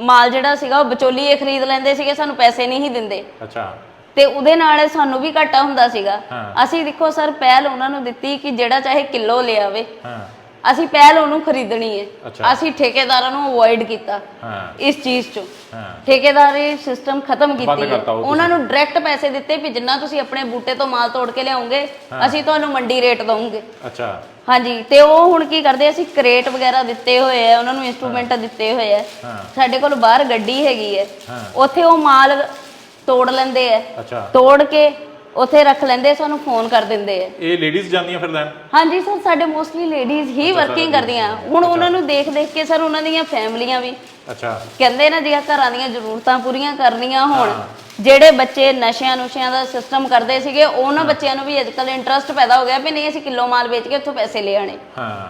ਮਾਲ ਜਿਹੜਾ ਸੀਗਾ ਉਹ ਵਿਚੋਲੀ ਇਹ ਖਰੀਦ ਲੈਂਦੇ ਸੀਗੇ ਸਾਨੂੰ ਪੈਸੇ ਨਹੀਂ ਹੀ ਦਿੰਦੇ। ਅੱਛਾ। ਤੇ ਉਹਦੇ ਨਾਲ ਸਾਨੂੰ ਵੀ ਘਾਟਾ ਹੁੰਦਾ ਸੀਗਾ। ਅਸੀਂ ਦੇਖੋ ਸਰ ਪਹਿਲ ਉਹਨਾਂ ਨੂੰ ਦਿੱਤੀ ਕਿ ਜਿਹੜਾ ਚਾਹੇ ਕਿਲੋ ਲਿਆਵੇ। ਹਾਂ। ਅਸੀਂ ਪਹਿਲ ਉਹਨੂੰ ਖਰੀਦਣੀ ਹੈ। ਅੱਛਾ। ਅਸੀਂ ਠੇਕੇਦਾਰਾਂ ਨੂੰ ਅਵੋਇਡ ਕੀਤਾ ਹਾਂ। ਇਸ ਚੀਜ਼ ਚੋਂ। ਹਾਂ। ਠੇਕੇਦਾਰੀ ਸਿਸਟਮ ਖਤਮ ਕੀਤੀ ਹੈ। ਕਰਤਾ ਉਹ ਉਹਨਾਂ ਨੂੰ ਡਾਇਰੈਕਟ ਪੈਸੇ ਦਿੱਤੇ ਵੀ ਜਿੰਨਾ ਤੁਸੀਂ ਆਪਣੇ ਬੂਟੇ ਤੋਂ ਮਾਲ ਤੋੜ ਕੇ ਲਿਆਉਂਗੇ ਅਸੀਂ ਤੁਹਾਨੂੰ ਮੰਡੀ ਰੇਟ ਦਵਾਂਗੇ ਅੱਛਾ। ਹਾਂਜੀ ਤੇ ਉਹ ਹੁਣ ਕੀ ਕਰਦੇ ਆ, ਅਸੀਂ ਕ੍ਰੇਟ ਵਗੈਰਾ ਦਿੱਤੇ ਹੋਏ ਆ ਉਹਨਾਂ ਨੂੰ ਇਨਸਟਰੂਮੈਂਟ ਦਿੱਤੇ ਹੋਏ ਆ ਹਾਂ। ਸਾਡੇ ਕੋਲ ਬਾਹਰ ਗੱਡੀ ਹੈਗੀ ਹੈ। ਹਾਂ। ਉੱਥੇ ਉਹ ਮਾਲ ਤੋੜ ਲੈਂਦੇ ਆ ਅੱਛਾ। ਤੋੜ ਕੇ ਉੱਥੇ ਰੱਖ ਲੈਂਦੇ ਸਾਨੂੰ ਫੋਨ ਕਰ ਦਿੰਦੇ ਆ। ਇਹ ਲੇਡੀਜ਼ ਜਾਂਦੀਆਂ ਫਿਰ ਲੈਣ? ਹਾਂਜੀ ਸਰ ਸਾਡੇ ਮੋਸਟਲੀ ਲੇਡੀਜ਼ ਹੀ ਵਰਕਿੰਗ ਕਰਦੀਆਂ। ਹੁਣ ਉਹਨਾਂ ਨੂੰ ਦੇਖ ਦੇਖ ਕੇ ਸਰ ਉਹਨਾਂ ਦੀਆਂ ਫੈਮਲੀਆਂ ਵੀ। ਅੱਛਾ। ਕਹਿੰਦੇ ਨਾ ਜੀ ਘਰਾਂ ਦੀਆਂ ਜ਼ਰੂਰਤਾਂ ਪੂਰੀਆਂ ਕਰਨੀਆਂ ਹੋਣ ਜਿਹੜੇ ਬੱਚੇ ਨਸ਼ਿਆਂ ਨੁਸ਼ਿਆਂ ਦਾ ਸਿਸਟਮ ਕਰਦੇ ਸੀਗੇ ਉਹਨਾਂ ਬੱਚਿਆਂ ਨੂੰ ਵੀ ਅੱਜਕੱਲ ਇੰਟਰਸਟ ਪੈਦਾ ਹੋ ਗਿਆ ਵੀ ਨਹੀਂ ਅਸੀਂ ਕਿਲੋ ਮਾਲ ਵੇਚ ਕੇ ਉੱਥੋਂ ਪੈਸੇ ਲੈ ਆਣੇ ਹਾਂ।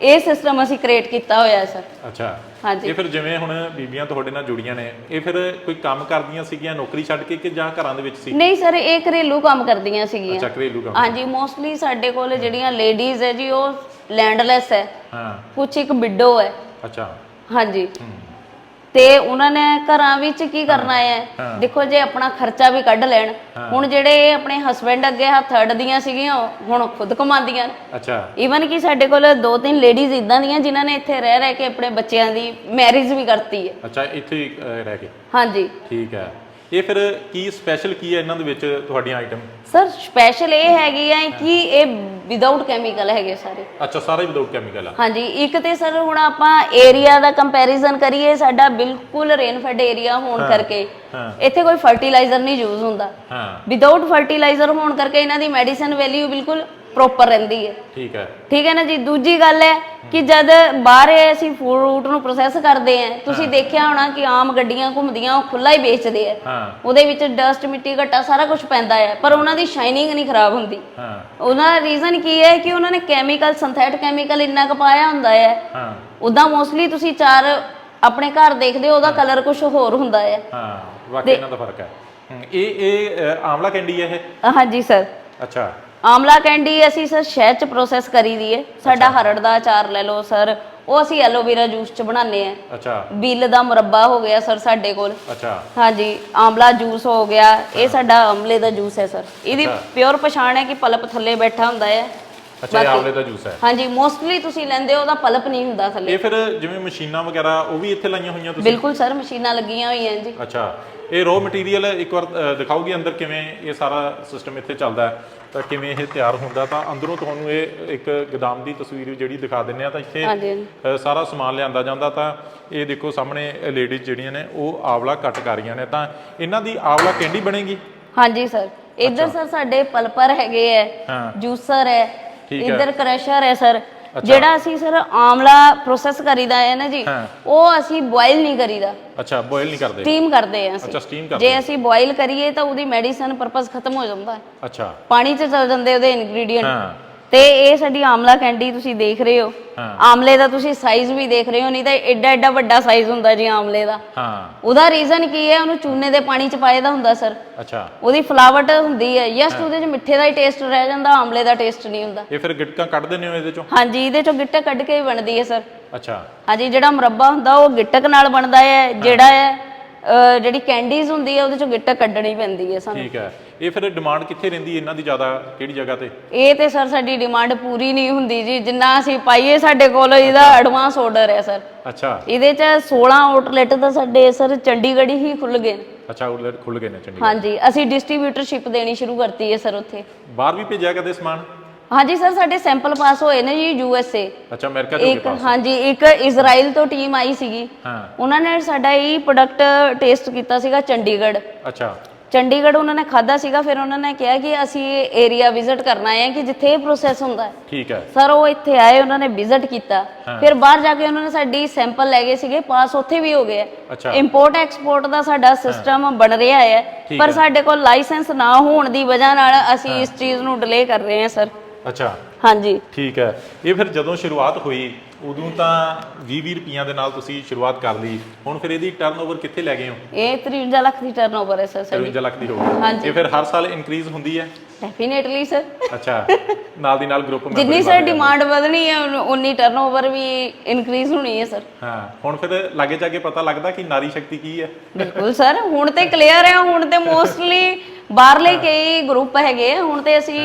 ਇਹ ਸਿਸਟਮ ਅਸੀਂ ਕ੍ਰੀਏਟ ਕੀਤਾ ਹੋਇਆ ਹੈ ਸਰ ਅੱਛਾ। ਹਾਂਜੀ। ਇਹ ਫਿਰ ਜਿਵੇਂ ਹੁਣ ਬੀਬੀਆਂ ਤੁਹਾਡੇ ਨਾਲ ਜੁੜੀਆਂ ਨੇ ਇਹ ਫਿਰ ਕੋਈ ਕੰਮ ਕਰਦੀਆਂ ਸੀਗੀਆਂ ਨੌਕਰੀ ਛੱਡ ਕੇ ਕਿ ਜਾਂ ਘਰਾਂ ਦੇ ਵਿੱਚ ਸੀ? ਨਹੀਂ ਸਰ ਇਹ ਘਰੇਲੂ ਕੰਮ ਕਰਦੀਆਂ ਸੀਗੀਆਂ। ਅੱਛਾ ਘਰੇਲੂ ਕੰਮ। ਹਾਂਜੀ ਮੋਸਟਲੀ ਸਾਡੇ ਕੋਲ ਜਿਹੜੀਆਂ ਲੇਡੀਜ਼ ਹੈ ਜੀ ਉਹ ਲੈਂਡਲੈਸ ਹੈ। ਹਾਂ। ਕੁਝ ਇੱਕ ਵਿਡੋ ਹੈ। ਅੱਛਾ। ਹਾਂਜੀ। ਤੇ ਉਹਨਾਂ ਨੇ ਘਰਾਂ ਵਿੱਚ ਕੀ ਕਰਨਾ ਹੈ। ਦੇਖੋ ਜੇ ਆਪਣਾ ਖਰਚਾ ਵੀ ਕੱਢ ਲੈਣ ਹੁਣ ਜਿਹੜੇ ਆਪਣੇ ਹਸਬੰਡ ਅੱਗੇ ਹੱਥ ਅੜਦੀਆਂ ਸੀਗੀਆਂ ਹੁਣ ਖੁਦ ਕਮਾਉਂਦੀਆਂ ਅੱਛਾ। ਈਵਨ ਕਿ ਸਾਡੇ ਕੋਲ ਦੋ ਤਿੰਨ ਲੇਡੀਜ਼ ਇਦਾਂ ਦੀਆਂ ਜਿਨ੍ਹਾਂ ਨੇ ਇੱਥੇ ਰਹਿ ਰਹਿ ਕੇ ਆਪਣੇ ਬੱਚਿਆਂ ਦੀ ਮੈਰਿਜ ਵੀ ਕਰਤੀ ਹੈ। ਅੱਛਾ ਇੱਥੇ ਰਹਿ ਕੇ? ਹਾਂਜੀ। ਠੀਕ ਹੈ। ਇਹ ਫਿਰ ਕੀ ਸਪੈਸ਼ਲ ਕੀ ਹੈ ਇਹਨਾਂ ਦੇ ਵਿੱਚ ਤੁਹਾਡੀਆਂ ਆਈਟਮ ਸਰ ਸਪੈਸ਼ਲ ਇਹ ਹੈਗੀ ਹੈ ਕਿ ਇਹ ਵਿਦਆਊਟ ਕੈਮੀਕਲ ਹੈਗੇ ਸਾਰੇ। ਅੱਛਾ ਸਾਰੇ ਵਿਦਆਊਟ ਕੈਮੀਕਲ ਆ। ਹਾਂਜੀ ਇੱਕ ਤੇ ਸਰ ਹੁਣ ਆਪਾਂ ਏਰੀਆ ਦਾ ਕੰਪੈਰੀਜ਼ਨ ਕਰੀਏ ਸਾਡਾ ਬਿਲਕੁਲ ਰੇਨ ਫੈਡ ਏਰੀਆ ਹੋਣ ਕਰਕੇ। ਇੱਥੇ ਕੋਈ ਫਰਟੀਲਾਈਜ਼ਰ ਨਹੀਂ ਯੂਜ਼ ਹੁੰਦਾ। ਹਾਂ। ਵਿਦਆਊਟ ਫਰਟੀਲਾਈਜ਼ਰ ਹੋਣ ਕਰਕੇ ਇਹਨਾਂ ਦੀ ਮੈਡੀਸਨ ਵੈਲਿਊ ਬਿਲਕੁਲ ਪ੍ਰੋਪਰ ਰਹਿੰਦੀ ਹੈ। ਠੀਕ ਹੈ। ਠੀਕ ਹੈ ਨਾ ਜੀ? ਦੂਜੀ ਗੱਲ ਹੈ ਕਿ ਜਦ ਬਾਹਰ ਅਸੀਂ ਫਰੂਟ ਨੂੰ ਪ੍ਰੋਸੈਸ ਕਰਦੇ ਆ ਤੁਸੀਂ ਦੇਖਿਆ ਹੋਣਾ ਕਿ ਆਮ ਗੱਡੀਆਂ ਘੁੰਮਦੀਆਂ ਉਹ ਖੁੱਲਾ ਹੀ ਵੇਚਦੇ ਆ। ਉਹਦੇ ਵਿੱਚ ਡਸਟ ਮਿੱਟੀ ਘੱਟਾ ਸਾਰਾ ਕੁਝ ਪੈਂਦਾ ਹੈ ਪਰ ਉਹਨਾਂ ਦੀ ਸ਼ਾਈਨਿੰਗ ਨਹੀਂ ਖਰਾਬ ਹੁੰਦੀ। ਹਾਂ। ਉਹਨਾਂ ਦਾ ਰੀਜ਼ਨ ਕੀ ਹੈ ਕਿ ਉਹਨਾਂ ਨੇ ਕੈਮੀਕਲ ਸਿੰਥੈਟਿਕ ਕੈਮੀਕਲ ਇੰਨਾ ਕੁ ਪਾਇਆ ਹੁੰਦਾ ਹੈ ਹਾਂ। ਉਦਾਂ ਮੋਸਟਲੀ ਤੁਸੀਂ ਚਾਰ ਆਪਣੇ ਘਰ ਦੇਖਦੇ ਹੋ ਉਹਦਾ ਕਲਰ ਕੁਝ ਹੋਰ ਹੁੰਦਾ ਹੈ ਹਾਂ ਵਾਕਈ ਇਹਨਾਂ ਦਾ ਫ਼ਰਕ ਹੈ। ਇਹ ਇਹ ਆਮਲਾ ਕੈਂਡੀ ਹੈ ਇਹ? ਹਾਂਜੀ ਸਰ ਅੱਛਾ। ਆਮਲਾ ਕੈਂਡੀ ਅਸੀਂ ਸਰ ਸ਼ਹਿਦ ਚ ਪ੍ਰੋਸੈਸ ਕਰੀ ਦੀ ਹੈ ਸਾਡਾ ਹਰੜ ਦਾ ਅਚਾਰ ਲੈ ਲਓ ਸਰ। ਉਹ ਅਸੀਂ ਐਲੋਵੇਰਾ ਜੂਸ ਚ ਬਣਾਉਂਦੇ ਆ। ਅੱਛਾ। ਬਿੱਲ ਦਾ ਮੁਰੱਬਾ ਹੋ ਗਿਆ ਸਰ ਸਾਡੇ ਕੋਲ। ਅੱਛਾ। ਹਾਂਜੀ ਆਮਲਾ ਜੂਸ ਹੋ ਗਿਆ। ਇਹ ਸਾਡਾ ਆਮਲੇ ਦਾ ਜੂਸ ਹੈ ਸਰ। ਇਹਦੀ। ਪਿਓਰ ਪਛਾਣ ਹੈ ਕਿ ਪਲਪ ਥੱਲੇ ਬੈਠਾ ਹੁੰਦਾ ਹੈ। ਅੱਛਾ ਇਹ ਆਮਲੇ ਦਾ ਜੂਸ ਹੈ। ਹਾਂਜੀ ਮੋਸਟਲੀ ਤੁਸੀਂ ਲੈਂਦੇ ਹੋ ਉਹਦਾ ਪਲਪ ਨਹੀਂ ਹੁੰਦਾ ਥੱਲੇ। ਇਹ ਫਿਰ ਜਿਵੇਂ ਮਸ਼ੀਨਾਂ ਵਗੈਰਾ ਉਹ ਵੀ ਇੱਥੇ ਲਾਈਆਂ ਹੋਈਆਂ ਤੁਸੀਂ? ਬਿਲਕੁਲ ਸਰ ਮਸ਼ੀਨਾਂ ਲੱਗੀਆਂ ਹੋਈਆਂ ਜੀ। ਅੱਛਾ। ਇਹ ਰੋ ਮਟੀਰੀਅਲ ਇੱਕ ਵਾਰ ਅ, ਦਿਖਾਓਗੇ ਅੰਦਰ ਕਿਵੇਂ ਇਹ ਸਾਰਾ ਸਿਸਟਮ ਇੱਥੇ ਚੱਲਦਾ ਹੈ। ਤਾਂ ਕਿਵੇਂ ਇਹ ਤਿਆਰ ਹੁੰਦਾ ਤਾਂ ਅੰਦਰੋਂ ਤੁਹਾਨੂੰ ਇਹ ਇੱਕ ਗੋਦਾਮ ਦੀ ਤਸਵੀਰ ਜਿਹੜੀ ਦਿਖਾ ਦਿੰਨੇ ਆ ਤਾਂ ਇੱਥੇ ਸਾਰਾ ਸਮਾਨ ਲਿਆਂਦਾ ਜਾਂਦਾ ਤਾਂ ਇਹ ਦੇਖੋ ਸਾਹਮਣੇ ਲੇਡੀਜ਼ ਜਿਹੜੀਆਂ ਨੇ ਉਹ ਆਵਲਾ ਕੱਟ ਕਰ ਰਹੀਆਂ ਨੇ। ਤਾਂ ਇਹਨਾਂ ਦੀ ਆਵਲਾ ਕੈਂਡੀ ਬਣੇਗੀ? ਹਾਂਜੀ ਸਰ ਇੱਧਰ ਸਰ ਸਾਡੇ ਪਲਪਰ ਹੈਗੇ ਹਾਂ। ਜੂਸਰ ਹੈ। ਇੱਧਰ ਕ੍ਰਸ਼ਰ ਹੈ ਸਰ ਜਿਹੜਾ ਅਸੀਂ ਸਰ ਆਮਲਾ ਪ੍ਰੋਸੈਸ ਕਰੀਦਾ ਹੈ ਨਾ ਜੀ। ਉਹ ਅਸੀਂ ਬੋਇਲ ਨਹੀਂ ਕਰੀਦਾ। ਅੱਛਾ ਬੋਇਲ ਨਹੀਂ ਕਰਦੇ। ਸਟੀਮ ਕਰਦੇ ਅਸੀਂ। ਅੱਛਾ ਸਟੀਮ ਕਰਦੇ। ਜੇ ਅਸੀਂ ਬੋਇਲ ਕਰੀਏ ਤਾਂ ਉਹਦੀ ਮੈਡੀਸਨ ਪਰਪਸ ਖਤਮ ਹੋ ਜਾਂਦਾ ਹੈ। ਅੱਛਾ। ਪਾਣੀ 'ਚ ਚਲ ਜਾਂਦੇ ਉਹਦੇ ਇਨਗਰੀਡੀਅੰਟ ਹਾਂ। ਤੇ ਇਹ ਸਾਡੀ ਆਮਲਾ ਕੈਂਡੀ ਤੁਸੀਂ ਦੇਖ ਰਹੇ ਹੋ। ਆਮਲੇ ਦਾ ਤੁਸੀਂ ਸਾਈਜ਼ ਵੀ ਦੇਖ ਰਹੇ ਹੋ ਨਹੀਂ ਤਾਂ ਐਡਾ ਐਡਾ ਵੱਡਾ ਸਾਈਜ਼ ਹੁੰਦਾ ਜੀ ਆਮਲੇ ਦਾ। ਹਾਂ। ਉਹਦਾ ਰੀਜ਼ਨ ਕੀ ਹੈ? ਉਹਨੂੰ ਚੂਨੇ ਦੇ ਪਾਣੀ 'ਚ ਪਾਏ ਦਾ ਹੁੰਦਾ ਸਰ ਅੱਛਾ। ਉਹਦੀ ਫਲਾਵਟ ਹੁੰਦੀ ਹੈ। ਯਸ ਉਹਦੇ 'ਚ ਮਿੱਠੇ ਦਾ ਹੀ ਟੇਸਟ ਰਹਿ ਜਾਂਦਾ ਆਮਲੇ ਦਾ ਟੇਸਟ ਨਹੀਂ ਹੁੰਦਾ। ਇਹ ਫਿਰ ਗਿਟਕਾਂ ਕੱਢ ਦਿੰਦੇ ਹੋ ਇਹਦੇ ਚੋਂ? ਹਾਂਜੀ ਇਹਦੇ 'ਚੋਂ ਗਿੱਟਕ ਕੱਢ ਕੇ ਹੀ ਬਣਦੀ ਹੈ ਸਰ ਅੱਛਾ। ਹਾਂਜੀ ਜਿਹੜਾ ਮੁਰੱਬਾ ਹੁੰਦਾ ਉਹ ਗਿੱਟਕ ਨਾਲ ਬਣਦਾ ਹੈ ਜਿਹੜਾ ਹੈ। ਜਿਹੜੀ ਕੈਂਡੀਜ਼ ਹੁੰਦੀ ਹੈ ਉਹਦੇ 'ਚੋਂ ਗਿੱਟਕ ਕੱਢਣੀ ਪੈਂਦੀ ਹੈ ਸਾਨੂੰ। ਠੀਕ ਹੈ। ਇਹ ਫਿਰ ਡਿਮਾਂਡ ਕਿੱਥੇ ਰਹਿੰਦੀ ਇਹਨਾਂ ਦੀ ਜ਼ਿਆਦਾ ਕਿਹੜੀ ਜਗ੍ਹਾ ਤੇ? ਇਹ ਤੇ ਸਰ ਸਾਡੀ ਡਿਮਾਂਡ ਪੂਰੀ ਨਹੀਂ ਹੁੰਦੀ ਜੀ। ਜਿੰਨਾ ਅਸੀਂ ਪਾਈਏ ਸਾਡੇ ਕੋਲ ਇਹਦਾ ਐਡਵਾਂਸ ਆਰਡਰ ਹੈ ਸਰ। ਅੱਛਾ। ਇਹਦੇ 'ਚ 16 ਆਊਟਲੈਟ ਤਾਂ ਸਾਡੇ ਸਰ ਚੰਡੀਗੜ੍ਹ ਹੀ ਖੁੱਲ ਗਏ ਨੇ। ਅੱਛਾ ਆਊਟਲੈਟ ਖੁੱਲ ਗਏ ਨੇ ਚੰਡੀਗੜ੍ਹ। ਹਾਂਜੀ ਅਸੀਂ ਡਿਸਟ੍ਰੀਬਿਊਟਰਸ਼ਿਪ ਦੇਣੀ ਸ਼ੁਰੂ ਕਰਤੀ ਹੈ ਸਰ ਉੱਥੇ। ਬਾਹਰ ਵੀ ਭੇਜਿਆ ਕਦੇ ਸਮਾਨ? ਹਾਂਜੀ ਸਰ ਸਾਡੇ ਸੈਂਪਲ ਪਾਸ ਹੋਏ ਨੇ ਜੀ ਯੂ ਐਸ ਏ ਅੱਛਾ ਅਮਰੀਕਾ ਚੋਂ ਇੱਕ ਹਾਂਜੀ ਇੱਕ ਇਜ਼ਰਾਈਲ ਤੋਂ ਟੀਮ ਆਈ ਸੀਗੀ। ਹਾਂ। ਉਹਨਾਂ ਨੇ ਸਾਡਾ ਇਹ ਪ੍ਰੋਡਕਟ ਟੇਸਟ ਕੀਤਾ ਸੀਗਾ ਚੰਡੀਗੜ੍ਹ। ਅੱਛਾ। ਚੰਡੀਗੜ੍ਹ ਉਹਨਾਂ ਨੇ ਖਾਦਾ ਸੀਗਾ ਫਿਰ ਉਹਨਾਂ ਨੇ ਕਿਹਾ ਕਿ ਅਸੀਂ ਇਹ ਏਰੀਆ ਵਿਜ਼ਿਟ ਕਰਨਾ ਹੈ ਕਿ ਜਿੱਥੇ ਇਹ ਪ੍ਰੋਸੈਸ ਹੁੰਦਾ ਹੈ। ਠੀਕ ਹੈ। ਸਰ ਉਹ ਇੱਥੇ ਆਏ ਉਹਨਾਂ ਨੇ ਵਿਜ਼ਿਟ ਕੀਤਾ। ਫਿਰ ਬਾਹਰ ਜਾ ਕੇ ਉਹਨਾਂ ਨੇ ਸਾਡੀ ਸੈਂਪਲ ਲੈ ਗਏ ਸੀਗੇ ਪਾਸ ਉੱਥੇ ਵੀ ਹੋ ਗਏ ਅੱਛਾ। ਇੰਪੋਰਟ ਐਕਸਪੋਰਟ ਦਾ ਸਾਡਾ ਸਿਸਟਮ ਬਣ ਰਿਹਾ ਹੈ। ਠੀਕ ਪਰ ਹੈ। ਸਾਡੇ ਕੋਲ ਲਾਇਸੈਂਸ ਨਾ ਹੋਣ ਦੀ ਵਜ੍ਹਾ ਨਾਲ ਅਸੀਂ ਇਸ ਚੀਜ਼ ਨੂੰ ਡਿਲੇ ਕਰ ਰਹੇ ਹਾਂ ਸਰ। ਅੱਛਾ। ਹਾਂਜੀ। ਠੀਕ ਹੈ। ਇਹ ਫਿਰ ਜਦੋਂ ਸ਼ੁਰੂਆਤ ਹੋਈ ਉਦੋਂ ਤਾਂ 20-20 ਰੁਪਈਆਂ ਦੇ ਨਾਲ ਤੁਸੀਂ ਸ਼ੁਰੂਆਤ ਕਰ ਲਈ। ਹੁਣ ਫਿਰ ਇਹਦੀ ਟਰਨਓਵਰ ਕਿੱਥੇ ਲੈ ਗਏ ਹੋ? ਇਹ 53 ਲੱਖ ਦੀ ਟਰਨਓਵਰ ਹੈ ਸਰ ਸਾਡੀ। 53 ਲੱਖ ਦੀ ਹੋ ਗਈ। ਹਾਂਜੀ। ਇਹ ਫਿਰ ਹਰ ਸਾਲ ਇਨਕਰੀਜ਼ ਹੁੰਦੀ ਹੈ? Definitely sir. ਅੱਛਾ। ਨਾਲ ਦੀ ਨਾਲ ਗਰੁੱਪ ਜਿੰਨੀ ਸਰ ਡਿਮਾਂਡ ਵਧਣੀ ਹੈ ਉਨੀ ਟਰਨਓਵਰ ਵੀ ਇਨਕਰੀਜ਼ ਹੋਣੀ ਹੈ ਸਰ। ਹਾਂ ਹੁਣ ਫਿਰ ਲਾਗੇ ਜਾ ਕੇ ਪਤਾ ਲੱਗਦਾ ਕਿ ਨਾਰੀ ਸ਼ਕਤੀ ਕੀ ਹੈ? ਬਿਲਕੁਲ ਸਰ ਹੁਣ ਤੇ ਕਲੀਅਰ ਹੈ ਹੁਣ ਤੇ ਮੋਸਟਲੀ ਬਾਹਰਲੇ ਕਈ ਗਰੁੱਪ ਹੈਗੇ ਆ, ਹੁਣ ਤੇ ਅਸੀਂ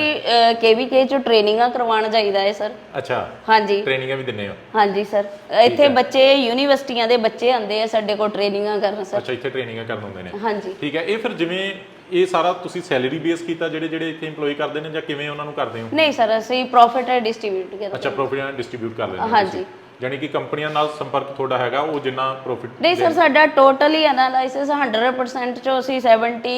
ਕੇਵੀਕੇ ਚ ਟ੍ਰੇਨਿੰਗਾਂ ਕਰਵਾਉਣ ਜਾਈਦਾ ਹੈ ਸਰ ਅੱਛਾ। ਹਾਂਜੀ। ਟ੍ਰੇਨਿੰਗਾਂ ਵੀ ਦਿੰਨੇ ਹੋ? ਹਾਂਜੀ ਸਰ ਇੱਥੇ ਬੱਚੇ ਯੂਨੀਵਰਸਿਟੀਆਂ ਦੇ ਬੱਚੇ ਆਉਂਦੇ ਆ ਸਾਡੇ ਕੋਲ ਟ੍ਰੇਨਿੰਗਾਂ ਕਰਨ ਸਰ ਅੱਛਾ ਇੱਥੇ ਟ੍ਰੇਨਿੰਗਾਂ ਕਰਨ ਹੁੰਦੇ ਨੇ। ਹਾਂਜੀ। ਠੀਕ ਹੈ ਇਹ ਫਿਰ ਜਿਵੇਂ ਇਹ ਸਾਰਾ ਤੁਸੀਂ ਸੈਲਰੀ ਬੇਸ ਕੀਤਾ ਜਿਹੜੇ ਜਿਹੜੇ ਇੱਥੇ EMPLOYE ਕਰਦੇ ਨੇ ਜਾਂ ਕਿਵੇਂ ਉਹਨਾਂ ਨੂੰ ਕਰਦੇ ਹੋ? ਨਹੀਂ ਸਰ ਅਸੀਂ ਪ੍ਰੋਫਿਟ ਡਿਸਟ੍ਰੀਬਿਊਟ ਕਰਦੇ ਅੱਛਾ ਪ੍ਰੋਫਿਟ ਡਿਸਟ੍ਰੀਬਿਊਟ ਕਰ ਲੈਂਦੇ ਹੋ ਹਾਂਜੀ। ਤੁਸੀਂ। ਯਾਨੀ ਕਿ ਕੰਪਨੀਆਂ ਨਾਲ ਸੰਪਰਕ ਤੁਹਾਡਾ ਹੈਗਾ ਉਹ ਜਿੰਨਾ ਪ੍ਰੋਫਿਟ ਨਹੀਂ ਸਰ ਸਾਡਾ ਟੋਟਲੀ ਐਨਾਲਾਈਸਿਸ 100% ਚੋਂ ਅਸੀਂ 70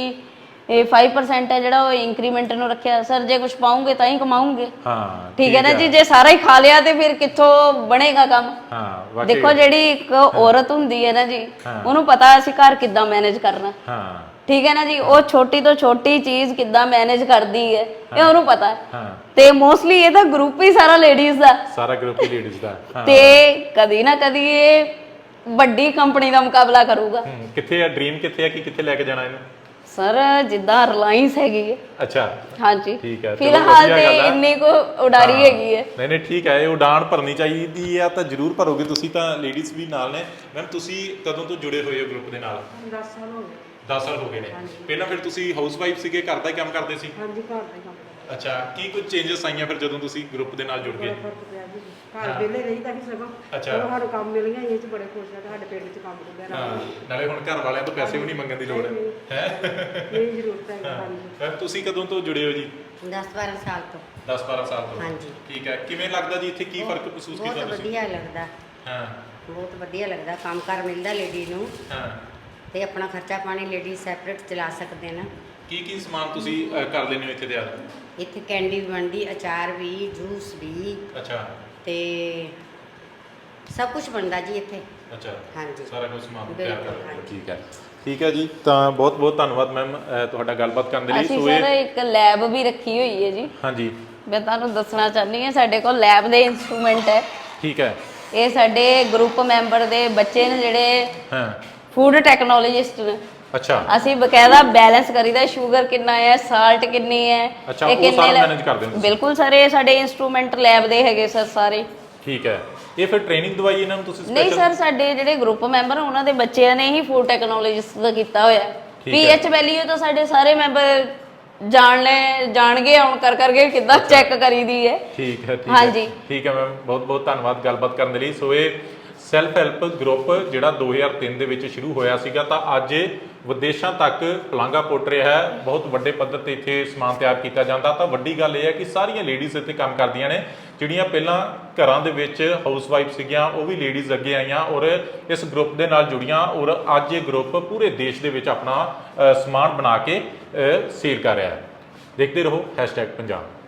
ਇਹ 5% ਹੈ ਜਿਹੜਾ ਉਹ ਇੰਕਰੀਮੈਂਟ ਨੂੰ ਰੱਖਿਆ। ਸਰ ਜੇ ਕੁਝ ਪਾਉਂਗੇ ਤਾਂ ਹੀ ਕਮਾਉਂਗੇ। ਹਾਂ ਠੀਕ ਹੈ ਨਾ ਜੀ ਜੇ ਸਾਰਾ ਹੀ ਖਾ ਲਿਆ ਤੇ ਫਿਰ ਕਿੱਥੋਂ ਬਣੇਗਾ ਕੰਮ? ਹਾਂ ਵਾਕਈ ਦੇਖੋ ਜਿਹੜੀ ਇੱਕ ਔਰਤ ਹੁੰਦੀ ਹੈ ਨਾ ਜੀ। ਉਹਨੂੰ ਪਤਾ ਅਸੀਂ ਘਰ ਕਿੱਦਾਂ ਮੈਨੇਜ ਕਰਨਾ। ਹਾਂ। ਠੀਕ ਹੈ ਨਾ ਜੀ ਉਹ ਛੋਟੀ ਤੋਂ ਛੋਟੀ ਚੀਜ਼ ਕਿੱਦਾਂ ਮੈਨੇਜ ਕਰਦੀ ਹੈ ਇਹ ਉਹਨੂੰ ਪਤਾ। ਹੈ। ਹਾਂ ਤੇ ਮੋਸਟਲੀ ਇਹ ਤਾਂ ਗਰੁੱਪ ਹੀ ਸਾਰਾ ਲੇਡੀਜ਼ ਦਾ। ਸਾਰਾ ਗਰੁੱਪ ਹੀ ਲੇਡੀਜ਼ ਦਾ। ਹਾਂ। ਤੇ ਕਦੀ ਨਾ ਕਦੀ ਇਹ ਵੱਡੀ ਕੰਪਨੀ ਦਾ ਮੁਕਾਬਲਾ ਕਰੂਗਾ। ਕਿੱਥੇ ਆ? ਡ੍ਰੀਮ ਕਿੱਥੇ ਆ? ਕਿ ਕਿੱਥੇ ਲੈ ਕੇ ਜਾਣਾ ਇਹਨੂੰ? ਸਰ ਜਿੱਦਾਂ ਰਿਲਾਇੰਸ ਹੈਗੀ ਹੈ। ਅੱਛਾ। ਹਾਂਜੀ। ਠੀਕ ਹੈ, ਚਲੋ ਫਿਲਹਾਲ ਵਧੀਆ ਤੇ ਗੱਲ ਹੈ। ਇੰਨੀ ਕੋ ਉਡਾਰੀ ਹੈਗੀ ਹੈ। ਨਹੀਂ ਨਹੀਂ ਠੀਕ ਹੈ ਇਹ ਉਡਾਨ ਭਰਨੀ ਚਾਹੀਦੀ ਆ ਤਾਂ ਜ਼ਰੂਰ ਭਰੋਗੇ ਤੁਸੀਂ ਤਾਂ ਲੇਡੀਜ਼ ਵੀ ਨਾਲ ਨੇ। ਮੈਮ ਤੁਸੀਂ ਕਦੋਂ ਤੋਂ ਜੁੜੇ ਹੋਏ ਹੋ ਗਰੁੱਪ ਦੇ ਨਾਲ? 10 ਸਾਲ ਹੋ ਗਏ। 10 ਸਾਲ ਹੋ ਗਏ ਨੇ। ਪਹਿਲਾਂ ਫਿਰ ਤੁਸੀਂ ਹਾਊਸ ਵਾਈਫ ਸੀਗੇ ਘਰ ਦਾ ਹੀ ਕੰਮ ਕਰਦੇ ਸੀ? ਹਾਂਜੀ ਘਰ ਦਾ ਹੀ ਕੰਮ ਅੱਛਾ ਕੀ ਕੁਝ ਚੇਂਜਸ ਆਈਆਂ ਫਿਰ ਜਦੋਂ ਤੁਸੀਂ ਗਰੁੱਪ ਦੇ ਨਾਲ ਜੁੜ ਗਏ? ਫ਼ਰਕ ਪਿਆ ਜੀ। ਘਰ ਵਿਹਲੇ ਰਹੀਦਾ ਵੀ ਸਗੋਂ। ਅੱਛਾ। ਚਲੋ ਸਾਨੂੰ ਕੰਮ ਮਿਲ ਗਿਆ ਇਹ ਚ ਬੜੇ ਖੁਸ਼ ਆ ਸਾਡੇ ਪਿੰਡ ਚ ਕੰਮ ਹਾਂ ਨਾਲੇ ਹੁਣ ਘਰ ਵਾਲਿਆਂ ਤੋਂ ਪੈਸੇ ਵੀ ਨਹੀਂ ਮੰਗਣ ਦੀ ਲੋੜ। ਹੈ? ਇਹ ਜ਼ਰੂਰਤ ਹੈ ਹਾਂਜੀ ਤੁਸੀਂ ਕਦੋਂ ਤੋਂ ਜੁੜੇ ਹੋ ਜੀ? 10 12 ਸਾਲ ਤੋਂ। 10 12 ਸਾਲ ਤੋਂ। ਹਾਂਜੀ। ਠੀਕ ਹੈ। ਕਿਵੇਂ ਲੱਗਦਾ ਜੀ ਇੱਥੇ? ਕੀ ਫ਼ਰਕ ਮਹਿਸੂਸ ਕੀਤਾ ਬਹੁਤ ਤੁਸੀਂ? ਵਧੀਆ ਲੱਗਦਾ। ਹਾਂ। ਬਹੁਤ ਵਧੀਆ ਲੱਗਦਾ। ਕੰਮ ਕਰ ਮਿਲਦਾ ਲੇਡੀ ਨੂੰ। ਹਾਂ। ਤੇ ਆਪਣਾ ਖਰਚਾ ਪਾਣੀ ਲੇਡੀ ਸੈਪਰੇਟ ਚਲਾ ਸਕਦੇ ਨੇ। ਕੀ ਕੀ ਸਮਾਨ ਤੁਸੀਂ ਅਹ, ਕਰ ਲੈਂਦੇ ਹੋ ਇੱਥੇ ਤਿਆਰ? ਇੱਥੇ ਕੈਂਡੀ ਬਣਦੀ ਅਚਾਰ ਵੀ ਜੂਸ ਵੀ। ਅੱਛਾ। ਤੇ ਸਭ ਕੁਝ ਬਣਦਾ ਜੀ ਇੱਥੇ। ਅੱਛਾ। ਹਾਂਜੀ। ਸਾਰਾ ਕੁਝ ਸਮਾਨ ਬਿਲਕੁਲ, ਹਾਂਜੀ। ਠੀਕ ਹੈ। ਠੀਕ ਹੈ ਜੀ ਤਾਂ ਬਹੁਤ ਬਹੁਤ ਧੰਨਵਾਦ ਮੈਮ ਤੁਹਾਡਾ ਗੱਲਬਾਤ ਕਰਨ ਦੇ ਲਈ। ਅਸੀਂ ਸੋ ਸਰ ਇਹ ਇੱਕ ਲੈਬ ਵੀ ਰੱਖੀ ਹੋਈ ਹੈ ਜੀ। ਹਾਂਜੀ। ਮੈਂ ਤੁਹਾਨੂੰ ਦੱਸਣਾ ਚਾਹੁੰਦੀ ਹਾਂ ਸਾਡੇ ਕੋਲ ਲੈਬ ਦੇ ਇਨਸਟਰੂਮੈਂਟ ਹੈ। ਠੀਕ ਹੈ। ਇਹ ਸਾਡੇ ਗਰੁੱਪ ਮੈਂਬਰ ਦੇ ਬੱਚੇ ਨੇ ਜਿਹੜੇ ਹਾਂ। ਫੂਡ ਟੈਕਨੋਲੋਜਿਸਟ ਨੇ। ਅੱਛਾ। ਅਸੀਂ ਬਕਾਇਦਾ ਬੈਲੈਂਸ ਕਰੀਦਾ ਸ਼ੂਗਰ ਕਿੰਨਾ ਹੈ ਸਾਲਟ ਕਿੰਨੀ ਹੈ ਅੱਛਾ, ਉਹ ਸਾਰਾ manage ਕਰਦੇ ਹੋ ਤੁਸੀਂ? ਬਿਲਕੁਲ ਸਰ ਇਹ ਸਾਡੇ ਇਨਸਟਰੂਮੈਂਟ ਲੈਬ ਦੇ ਹੈਗੇ ਸਰ ਸਾਰੇ। ਠੀਕ ਹੈ। ਇਹ ਫਿਰ ਟ੍ਰੇਨਿੰਗ ਦਵਾਈ ਇਹਨਾਂ ਨੂੰ ਤੁਸੀਂ ਨਹੀਂ special- ਸਰ ਸਾਡੇ ਜਿਹੜੇ ਗਰੁੱਪ ਮੈਂਬਰ ਉਹਨਾਂ ਦੇ ਬੱਚਿਆਂ ਨੇ ਹੀ ਫੂਡ ਟੈਕਨੋਲੋਜਿਸਟ ਦਾ ਕੀਤਾ ਹੋਇਆ ਠੀਕ ਪੀਐਚ ਵੈਲਿਊ ਤਾਂ ਸਾਡੇ ਸਾਰੇ ਮੈਂਬਰ ਜਾਣ ਲੈ ਜਾਣਗੇ ਹੁਣ ਕਰ ਕਰਕੇ ਕਿੱਦਾਂ ਚੈੱਕ ਕਰੀਦੀ ਹੈ। ਠੀਕ ਹੈ ਠੀਕ ਹਾਂਜੀ। ਹੈ ਠੀਕ ਹੈ ਮੈਮ ਬਹੁਤ ਬਹੁਤ ਧੰਨਵਾਦ ਗੱਲਬਾਤ ਕਰਨ ਦੇ ਲਈ। ਸੋ ਇਹ ਸੈਲਫ ਹੈਲਪ ਗਰੁੱਪ ਜਿਹੜਾ 2003 ਦੇ ਵਿੱਚ ਸ਼ੁਰੂ ਹੋਇਆ ਸੀਗਾ, ਤਾਂ ਅੱਜ ਇਹ ਵਿਦੇਸ਼ਾਂ ਤੱਕ ਪਲਾਂਗਾ ਪੁੱਟ ਰਿਹਾ ਹੈ। ਬਹੁਤ ਵੱਡੇ ਪੱਧਰ ਤੇ ਇੱਥੇ ਸਮਾਨ ਤਿਆਰ ਕੀਤਾ ਜਾਂਦਾ। ਤਾਂ ਵੱਡੀ ਗੱਲ ਇਹ ਹੈ ਕਿ ਸਾਰੀਆਂ ਲੇਡੀਜ਼ ਇੱਥੇ ਕੰਮ ਕਰਦੀਆਂ ਨੇ। ਜਿਹੜੀਆਂ ਪਹਿਲਾਂ ਘਰਾਂ ਦੇ ਵਿੱਚ ਹਾਊਸ ਵਾਈਫ ਸੀਗੀਆਂ, ਉਹ ਵੀ ਲੇਡੀਜ਼ ਅੱਗੇ ਆਈਆਂ ਔਰ ਇਸ ਗਰੁੱਪ ਦੇ ਨਾਲ ਜੁੜੀਆਂ ਔਰ ਅੱਜ ਇਹ ਗਰੁੱਪ ਪੂਰੇ ਦੇਸ਼ ਦੇ ਵਿੱਚ ਆਪਣਾ ਸਮਾਨ ਬਣਾ ਕੇ ਸੇਲ ਕਰ ਰਿਹਾ ਹੈ। ਦੇਖਦੇ ਰਹੋ #ਪੰਜਾਬ।